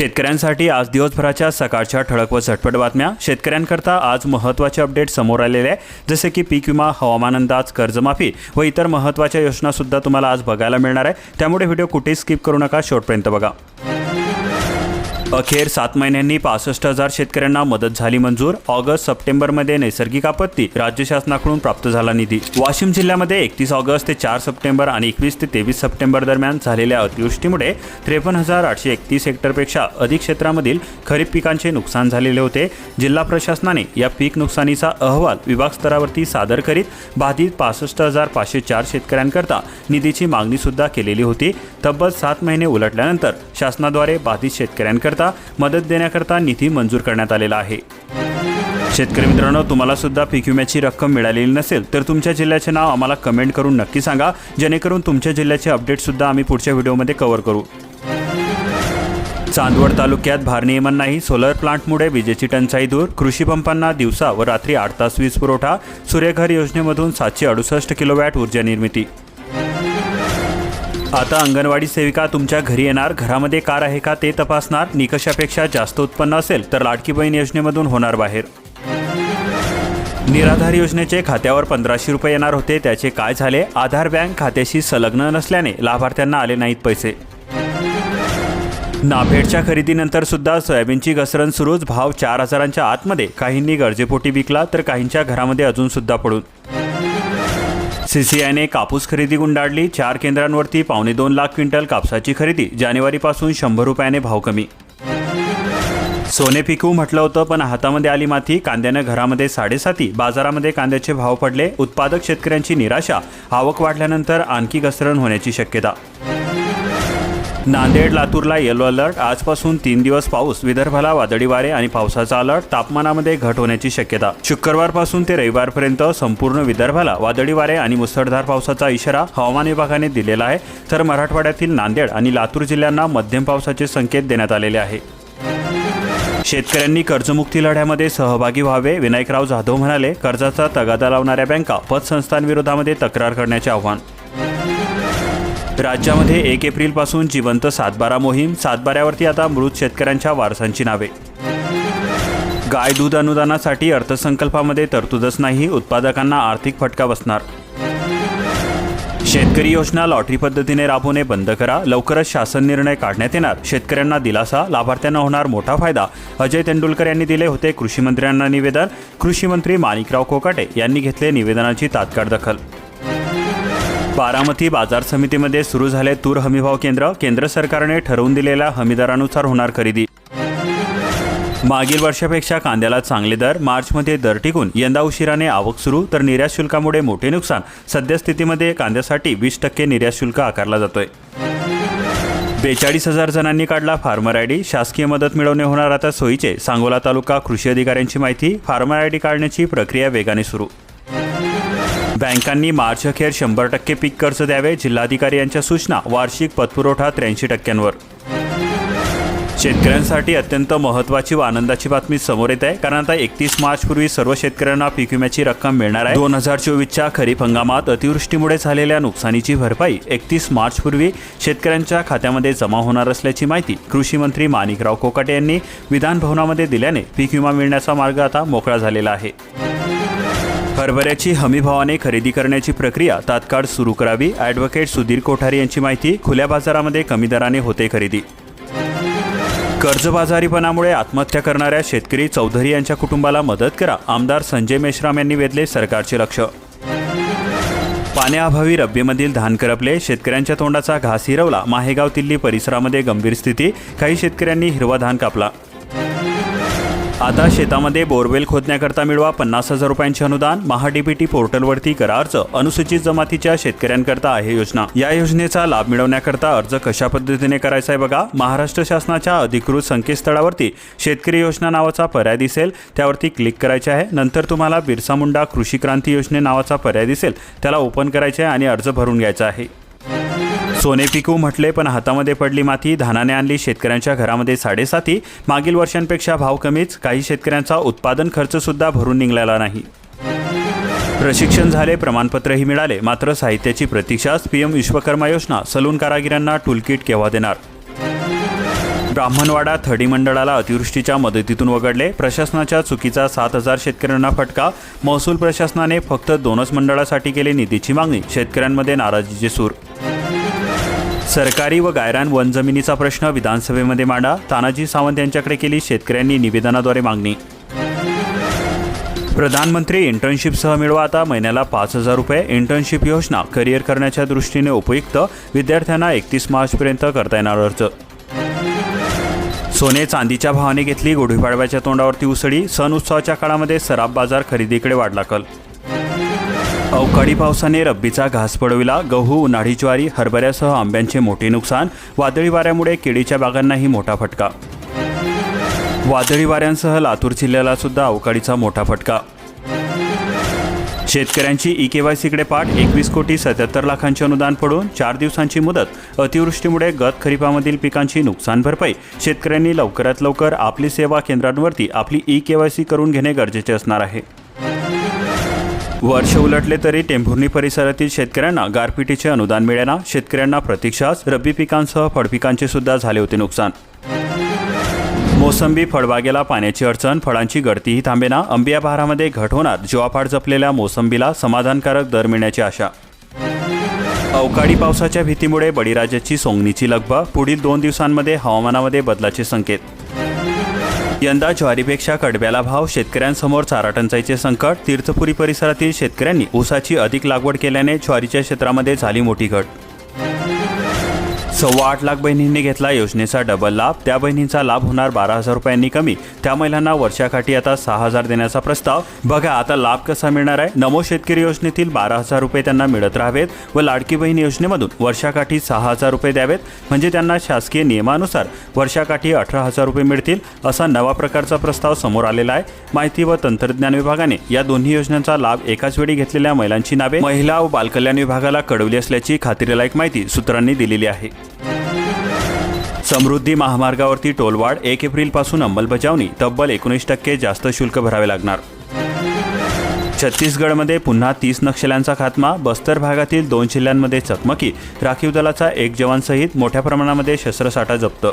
शेतकऱ्यांसाठी आज दिवसभराच्या सकाळच्या ठळक व झटपट बातम्या. शेतकऱ्यांकरता आज महत्त्वाचे अपडेट समोर आलेले आहे जसे की पीक विमा हवामान अंदाज कर्जमाफी व इतर महत्त्वाच्या योजनासुद्धा तुम्हाला आज बघायला मिळणार आहे. त्यामुळे व्हिडिओ कुठेही स्किप करू नका. शेवटपर्यंत बघा. अखेर सात महिन्यांनी पासष्ट हजार शेतकऱ्यांना मदत झाली मंजूर. ऑगस्ट सप्टेंबरमध्ये नैसर्गिक आपत्ती. राज्य शासनाकडून प्राप्त झाला निधी. वाशिम जिल्ह्यामध्ये एकतीस ऑगस्ट ते चार सप्टेंबर आणि एकवीस ते तेवीस सप्टेंबर दरम्यान झालेल्या अतिवृष्टीमुळे त्रेपन्न हजार आठशे एकतीस हेक्टरपेक्षा अधिक क्षेत्रामधील खरीप पिकांचे नुकसान झालेले होते. जिल्हा प्रशासनाने या पीक नुकसानीचा अहवाल विभाग स्तरावरती सादर करीत बाधित पासष्ट हजार पाचशे चार शेतकऱ्यांकरता निधीची मागणी सुद्धा केलेली होती. तब्बल सात महिने उलटल्यानंतर शासनाद्वारे बाधित शेतकऱ्यांकरता मदत देण्याकरता निधी मंजूर करण्यात आलेला आहे. शेतकरी मित्रांनो तुम्हाला सुद्धा पीक विम्याची रक्कम मिळालेली नसेल तर तुमच्या जिल्ह्याचे नाव आम्हाला कमेंट करून नक्की सांगा. जेणेकरून तुमच्या जिल्ह्याचे अपडेट सुद्धा आम्ही पुढच्या व्हिडिओमध्ये कव्हर करू. चांदवड तालुक्यात भारनियमन नाही. सोलर प्लांटमुळे विजेची टंचाई दूर. कृषी पंपांना दिवसा व रात्री आठ तास वीज पुरवठा. सूर्यघर योजनेमधून सातशे अडुसष्ट किलोवॅट ऊर्जा निर्मिती. आता अंगणवाडी सेविका तुमच्या घरी येणार घरामध्ये कार आहे का ते तपासणार निकषापेक्षा जास्त उत्पन्न असेल तर लाडकी बहीण योजनेमधून होणार बाहेर. निराधार योजनेचे खात्यावर पंधराशे रुपये येणार होते त्याचे काय झाले? आधार बँक खात्याशी संलग्न नसल्याने लाभार्थ्यांना आले नाहीत पैसे. नाफेडच्या खरेदीनंतर सुद्धा सोयाबीनची घसरण सुरूच भाव चार हजारांच्या आतमध्ये. काहींनी गरजेपोटी विकला तर काहींच्या घरामध्ये अजून सुद्धा पडून. सीसीआयने कापूस खरेदी गुंडाळली. चार केंद्रांवरती पावणे दोन लाख क्विंटल कापसाची खरेदी. जानेवारीपासून शंभर रुपयाने भाव कमी. सोने पिकू म्हटलं होतं पण हातामध्ये आली माती. कांद्यानं घरामध्ये साडेसाती. बाजारामध्ये कांद्याचे भाव पडले. उत्पादक शेतकऱ्यांची निराशा. आवक वाढल्यानंतर आणखी घसरण होण्याची शक्यता. नांदेड लातूरला येलो अलर्ट आजपासून तीन दिवस पाऊस विदर्भाला वादळी वारे आणि पावसाचा अलर्ट तापमानामध्ये घट होण्याची शक्यता. शुक्रवारपासून ते रविवारपर्यंत संपूर्ण विदर्भाला वादळी वारे आणि मुसळधार पावसाचा इशारा हवामान विभागाने दिलेला आहे. तर मराठवाड्यातील नांदेड आणि लातूर जिल्ह्यांना मध्यम पावसाचे संकेत देण्यात आलेले आहे. शेतकऱ्यांनी कर्जमुक्ती लढ्यामध्ये सहभागी व्हावे विनायकराव जाधव म्हणाले. कर्जाचा तगादा लावणाऱ्या बँका पतसंस्थांविरोधामध्ये तक्रार करण्याचे आव्हान. राज्यामध्ये एक एप्रिलपासून जिवंत सातबारा मोहीम सातबाऱ्यावरती आता मृत शेतकऱ्यांच्या वारसांची नावे. गाय दूध अनुदानासाठी अर्थसंकल्पामध्ये तरतूदच नाही उत्पादकांना आर्थिक फटका बसणार. शेतकरी योजना लॉटरी पद्धतीने राबवणे बंद करा लवकरच शासन निर्णय काढण्यात येणार. शेतकऱ्यांना दिलासा लाभार्थ्यांना होणार मोठा फायदा. अजय तेंडुलकर यांनी दिले होते कृषी मंत्र्यांना निवेदन. कृषी मंत्री माणिकराव कोकाटे यांनी घेतले निवेदनाची तात्काळ दखल. बारामती बाजार समितीमध्ये सुरू झाले तूर हमीभाव केंद्र केंद्र सरकारने ठरवून दिलेल्या हमीदरानुसार होणार खरेदी. मागील वर्षापेक्षा कांद्याला चांगले दर मार्चमध्ये दर टिकून यंदा उशिराने आवक सुरू तर निर्यात शुल्कामुळे मोठे नुकसान. सद्यस्थितीमध्ये कांद्यासाठी वीस टक्के निर्यात शुल्क आकारला जातोय. बेचाळीस हजार जणांनी काढला फार्मर आय डी. शासकीय मदत मिळवणे होणार आता सोयीचे सांगोला तालुका कृषी अधिकाऱ्यांची माहिती. फार्मर आय डी काढण्याची प्रक्रिया वेगाने सुरू. बँकांनी मार्च अखेर शंभर टक्के पीक कर्ज द्यावे जिल्हाधिकारी यांच्या सूचना वार्षिक पतपुरवठा त्र्याऐंशी टक्क्यांवर. शेतकऱ्यांसाठी अत्यंत महत्वाची व आनंदाची बातमी समोर येत आहे कारण आता एकतीस मार्च पूर्वी सर्व शेतकऱ्यांना पीक विम्याची रक्कम मिळणार आहे. दोन हजार चोवीसच्या खरीप हंगामात अतिवृष्टीमुळे झालेल्या नुकसानीची भरपाई एकतीस मार्च पूर्वी शेतकऱ्यांच्या खात्यामध्ये जमा होणार असल्याची माहिती कृषी मंत्री माणिकराव कोकाटे यांनी विधान भवनामध्ये दिल्याने पीक विमा मिळण्याचा मार्ग आता मोकळा झालेला आहे. हरभऱ्याची हमीभावाने खरेदी करण्याची प्रक्रिया तात्काळ सुरू करावी. ॲडव्होकेट सुधीर कोठारी यांची माहिती खुल्या बाजारामध्ये कमी दराने होते खरेदी. कर्जबाजारीपणामुळे आत्महत्या करणाऱ्या शेतकरी चौधरी यांच्या कुटुंबाला मदत करा आमदार संजय मेश्राम यांनी वेधले सरकारचे लक्ष. पाण्याअभावी रब्बीमधील धान करपले शेतकऱ्यांच्या तोंडाचा घास हिरवला माहेगाव दिल्ली परिसरामध्ये गंभीर स्थिती काही शेतकऱ्यांनी हिरवा धान कापला. आता शेतामध्ये बोरवेल खोदण्याकरता मिळवा पन्नास हजार रुपयांचे अनुदान महाडीबीटी पोर्टलवरती करा अर्ज अनुसूचित जमातीच्या शेतकऱ्यांकरता आहे योजना. या योजनेचा लाभ मिळवण्याकरता अर्ज कशा पद्धतीने करायचा आहे बघा. महाराष्ट्र शासनाच्या अधिकृत संकेतस्थळावरती शेतकरी योजना नावाचा पर्याय दिसेल त्यावरती क्लिक करायचे आहे. नंतर तुम्हाला बिरसा मुंडा कृषी क्रांती योजने नावाचा पर्याय दिसेल त्याला ओपन करायचे आहे आणि अर्ज भरून घ्यायचा आहे. सोने पिकू म्हटले पण हातामध्ये पडली माती धानाने आणली शेतकऱ्यांच्या घरामध्ये साडेसाती. मागील वर्षांपेक्षा भाव कमीच काही शेतकऱ्यांचा उत्पादन खर्च सुद्धा भरून निघाला नाही. प्रशिक्षण झाले प्रमाणपत्रही मिळाले मात्र साहित्याची प्रतीक्षाच पीएम विश्वकर्मा योजना सलून कारागिरांना टूलकिट केव्हा देणार? ब्राह्मणवाडा थडी मंडळाला अतिवृष्टीच्या मदतीतून वगळले प्रशासनाच्या चुकीचा सात हजार शेतकऱ्यांना फटका महसूल प्रशासनाने फक्त दोनच मंडळासाठी केली निधीची मागणी शेतकऱ्यांमध्ये नाराजीचे सूर सरकारी व गायरान वन जमिनीचा प्रश्न विधानसभेमध्ये मांडा. तानाजी सावंत यांच्याकडे केली शेतकऱ्यांनी निवेदनाद्वारे मागणी. प्रधानमंत्री इंटर्नशिपसह मिळवा आता महिन्याला पाच हजार रुपये. इंटर्नशिप योजना करिअर करण्याच्या दृष्टीने उपयुक्त. विद्यार्थ्यांना एकतीस मार्चपर्यंत करता येणार अर्ज. सोने चांदीच्या भावाने घेतली गुढीपाडव्याच्या तोंडावरती उसळी. सण उत्सवाच्या काळामध्ये सराब बाजार खरेदीकडे वाढला कल. अवकाळी पावसाने रब्बीचा घास पडविला. गहू उन्हाळी ज्वारी हरभऱ्यासह आंब्यांचे मोठे नुकसान. वादळी वाऱ्यामुळे केळीच्या बागांनाही मोठा फटका. वादळी वाऱ्यांसह लातूर जिल्ह्याला सुद्धा अवकाळीचा मोठा फटका. शेतकऱ्यांची ई के वाय सीकडे पाठ. एकवीस कोटी सत्याहत्तर लाखांचे अनुदान पडून चार दिवसांची मुदत. अतिवृष्टीमुळे गत खरीपामधील पिकांची नुकसान भरपाई. शेतकऱ्यांनी लवकरात लवकर आपली सेवा केंद्रांवरती आपली ई के वाय सी करून घेणे गरजेचे असणार आहे. वर्ष उलटले तरी टेंभुर्णी परिसरातील शेतकऱ्यांना गारपिटीचे अनुदान मिळेना. शेतकऱ्यांना प्रतीक्षाच रब्बी पिकांसह फळपिकांचे सुद्धा झाले होते नुकसान. मोसंबी फळबागेला पाण्याची अडचण फळांची गळतीही थांबेना. अंबिया बहारामध्ये घट होणार. जीवाफाड जपलेल्या मोसंबीला समाधानकारक दर मिळण्याची आशा. अवकाळी पावसाच्या भीतीमुळे बळीराजाची सोंगणीची लगभग पुढील दोन दिवसांमध्ये हवामानामध्ये बदलाचे संकेत. यंदा ज्वारीपेक्षा कडब्याला भाव शेतकऱ्यांसमोर चारा टंचाईचे संकट तीर्थपुरी परिसरातील शेतकऱ्यांनी ऊसाची अधिक लागवड केल्याने ज्वारीच्या क्षेत्रामध्ये झाली मोठी घट. सव्वा आठ लाख बहिणींनी घेतला. योजनेचा डबल लाभ. त्या बहिणींचा लाभ होणार बारा हजार रुपयांनी कमी. त्या महिलांना वर्षाकाठी आता सहा हजार देण्याचा प्रस्ताव. बघा आता लाभ कसा मिळणार आहे? नमो शेतकरी योजनेतील बारा हजार रुपये त्यांना मिळत राहावेत व लाडकी बहीण योजनेमधून वर्षाकाठी सहा हजार रुपये द्यावेत. म्हणजे त्यांना शासकीय नियमानुसार वर्षाकाठी अठरा हजार रुपये मिळतील असा नवा प्रकारचा प्रस्ताव समोर आलेला आहे. माहिती व तंत्रज्ञान विभागाने या दोन्ही योजनांचा लाभ एकाच वेळी घेतलेल्या महिलांची नावे महिला व बालकल्याण विभागाला कळवली असल्याची खात्रीलायक माहिती सूत्रांनी दिलेली आहे. समृद्धी महामार्गावरती टोलवाढ एक एप्रिलपासून अंमलबजावणी. तब्बल एकोणीस टक्के जास्त शुल्क भरावे लागणार. छत्तीसगडमध्ये पुन्हा तीस नक्षल्यांचा खात्मा. बस्तर भागातील दोन जिल्ह्यांमध्ये चकमकी. राखीव दलाचा एक जवानसहित मोठ्या प्रमाणामध्ये शस्त्रसाठा जप्त.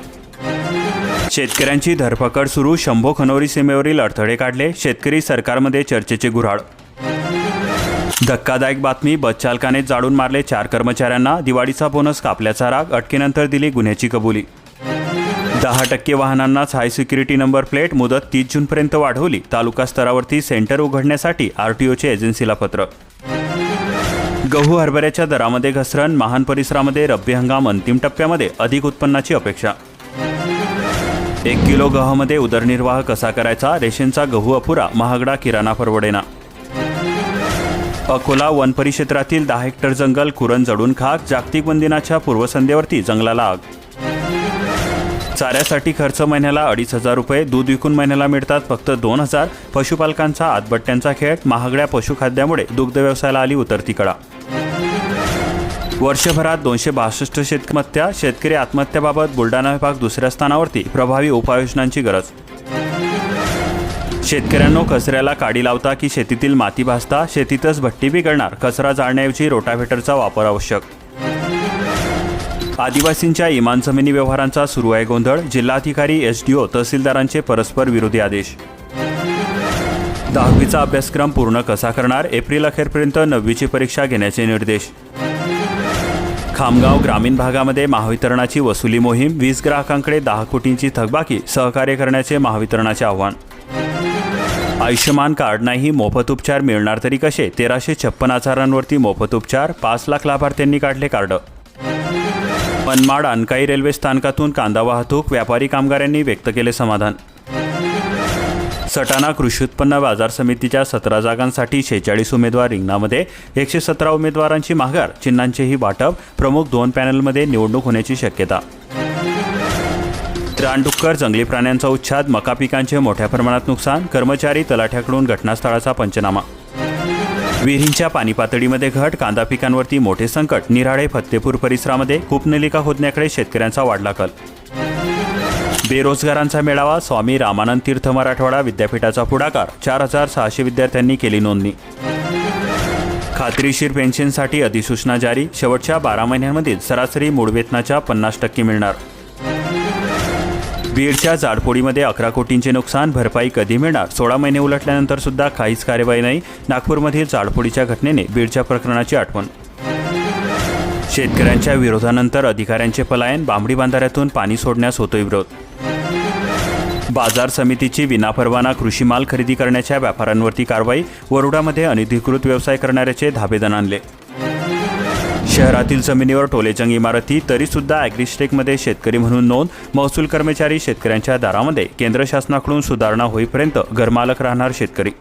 शेतकऱ्यांची धरपकड सुरू. शंभो खनोरी सीमेवरील अडथळे काढले. शेतकरी सरकारमध्ये चर्चेचे गुऱ्हाळ धक्कादायक बातमी. बसचालकाने जाळून मारले चार कर्मचाऱ्यांना. दिवाळीचा बोनस कापल्याचा राग. अटकेनंतर दिली गुन्ह्याची कबुली. दहा टक्के वाहनांनाच हाय सिक्युरिटी नंबर प्लेट मुदत तीस जूनपर्यंत वाढवली. तालुका स्तरावरती सेंटर उघडण्यासाठी आरटीओचे एजन्सीला पत्र. गहू हरभऱ्याच्या दरामध्ये घसरण महान परिसरामध्ये रब्बी हंगाम अंतिम टप्प्यामध्ये अधिक उत्पन्नाची अपेक्षा. एक किलो गव्हामध्ये उदरनिर्वाह कसा करायचा? रेशनचा गहू अपुरा महागडा किराणा परवडेना. अकोला वन परिक्षेत्रातील दहा हेक्टर जंगल कुरण जडून खाक जागतिक वंदिनाच्या पूर्वसंध्येवरती जंगलाला आग. चाऱ्यासाठी खर्च महिन्याला अडीच हजार रुपये दूध विकून महिन्याला मिळतात फक्त दोन हजार. पशुपालकांचा आतबट्ट्यांचा खेळ महागड्या पशुखाद्यामुळे दुग्ध व्यवसायाला आली उतरती कळा वर्षभरात दोनशे बासष्ट शेतमत्या शेतकरी आत्महत्याबाबत बुलढाणा विभाग दुसऱ्या स्थानावरती प्रभावी उपाययोजनांची गरज. शेतकऱ्यांनो कचऱ्याला काडी लावता की शेतीतील माती भासता शेतीतच भट्टी बिघडणार कचरा जाळण्याऐवजी रोटाव्हेटरचा वापर आवश्यक. आदिवासींच्या इमान जमिनी व्यवहारांचा सुरू आहे गोंधळ. जिल्हाधिकारी एस डी ओ तहसीलदारांचे परस्पर विरोधी आदेश. दहावीचा अभ्यासक्रम पूर्ण कसा करणार? एप्रिल अखेरपर्यंत नववीची परीक्षा घेण्याचे निर्देश. खामगाव ग्रामीण भागामध्ये महावितरणाची वसुली मोहीम. वीज ग्राहकांकडे दहा कोटींची थकबाकी सहकार्य करण्याचे महावितरणाचे आव्हान. आयुष्यमान कार्ड नाही मोफत उपचार मिळणार तरी कसे? तेराशे छप्पन आजारांवरती मोफत उपचार पाच लाख लाभार्थ्यांनी काढले कार्ड. मनमाड अनकाई रेल्वे स्थानकातून कांदा वाहतूक व्यापारी कामगारांनी व्यक्त केले समाधान. सटाणा कृषी उत्पन्न बाजार समितीच्या सतरा जागांसाठी शेहेचाळीस उमेदवार रिंगणामध्ये एकशे सतरा उमेदवारांची माघार चिन्हांचेही वाटप प्रमुख दोन पॅनलमध्ये निवडणूक होण्याची शक्यता. रानडुक्कर जंगली प्राण्यांचा उच्छाद मका पिकांचे मोठ्या प्रमाणात नुकसान कर्मचारी तलाठ्याकडून घटनास्थळाचा पंचनामा. विहिरींच्या पाणी पातळीमध्ये घट कांदा पिकांवरती मोठे संकट निराळे फत्तेपूर परिसरामध्ये कूपनलिका खोदण्याकडे शेतकऱ्यांचा वाढला कल. बेरोजगारांचा मेळावा स्वामी रामानंद तीर्थ मराठवाडा विद्यापीठाचा पुढाकार चार हजार सहाशे विद्यार्थ्यांनी केली नोंदणी. खात्रीशीर पेन्शनसाठी अधिसूचना जारी शेवटच्या बारा महिन्यांमधील सरासरी मूळ वेतनाच्या पन्नास टक्के मिळणार. बीडच्या जाडपोडीमध्ये अकरा कोटींचे नुकसान भरपाई कधी मिळणार? सोळा महिने उलटल्यानंतर सुद्धा काहीच कार्यवाही नाही. नागपूरमधील जाडपोडीच्या घटनेने बीडच्या प्रकरणाची आठवण. शेतकऱ्यांच्या विरोधानंतर अधिकाऱ्यांचे पलायन बांबडी बांधाऱ्यातून पाणी सोडण्यास होतोय विरोध. बाजार समितीची विनापरवाना कृषी माल खरेदी करण्याच्या व्यापाऱ्यांवरती कारवाई वरुडामध्ये अनधिकृत व्यवसाय करणाऱ्याचे धाबेदन आणले. शहरातील जमिनीवर टोलेचंग इमारती तरीसुद्धा ॲग्रिस्टेकमध्ये शेतकरी म्हणून नोंद महसूल कर्मचारी शेतकऱ्यांच्या दारामध्ये. केंद्र शासनाकडून सुधारणा होईपर्यंत घरमालक राहणार शेतकरी.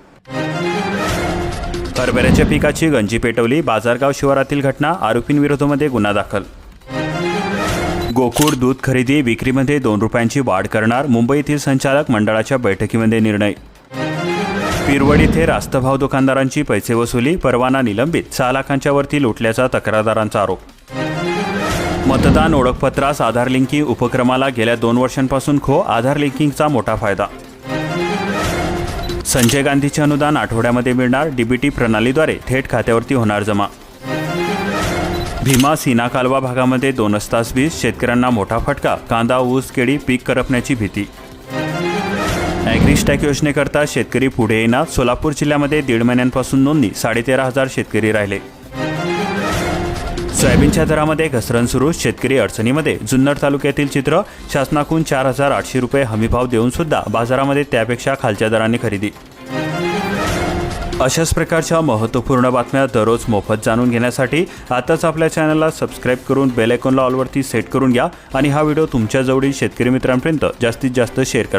हरभऱ्याच्या पिकाची गंजी पेटवली बाजारगाव शिवारातील घटना आरोपींविरोधामध्ये गुन्हा दाखल. गोकुळ दूध खरेदी विक्रीमध्ये दोन रुपयांची वाढ करणार मुंबईतील संचालक मंडळाच्या बैठकीमध्ये निर्णय. पिरवड इथे रास्तभाव दुकानदारांची पैसे वसुली परवाना निलंबित सहा लाखांच्या वरती लुटल्याचा तक्रारदारांचा आरोप. मतदान ओळखपत्रास आधार लिंकिंग उपक्रमाला गेल्या दोन वर्षांपासून खो आधार लिंकिंगचा मोठा फायदा. संजय गांधीचे अनुदान आठवड्यामध्ये मिळणार डीबीटी प्रणालीद्वारे थेट खात्यावरती होणार जमा. भीमा सीना कालवा भागामध्ये दोनच तास वीज शेतकऱ्यांना मोठा फटका कांदा ऊस केळी पीक करपण्याची भीती. ॲग्रिस्टॅक योजनेकरता शेतकरी पुढे येणार. सोलापूर जिल्ह्यामध्ये दीड महिन्यांपासून नोंदणी साडेतेरा हजार शेतकरी राहिले. सोयाबीनच्या दरामध्ये घसरण सुरू. शेतकरी अडचणीमध्ये जुन्नर तालुक्यातील चित्र शासनाकडून चार हजार आठशे रुपये हमीभाव देऊन सुद्धा बाजारामध्ये त्यापेक्षा खालच्या दराने खरेदी. अशाच प्रकारच्या महत्त्वपूर्ण बातम्या दररोज मोफत जाणून घेण्यासाठी आताच आपल्या चॅनलला सबस्क्राईब करून बेल आयकॉनला ऑलवरती सेट करून घ्या आणि हा व्हिडिओ तुमच्या जवळील शेतकरी मित्रांपर्यंत जास्तीत जास्त शेअर करा.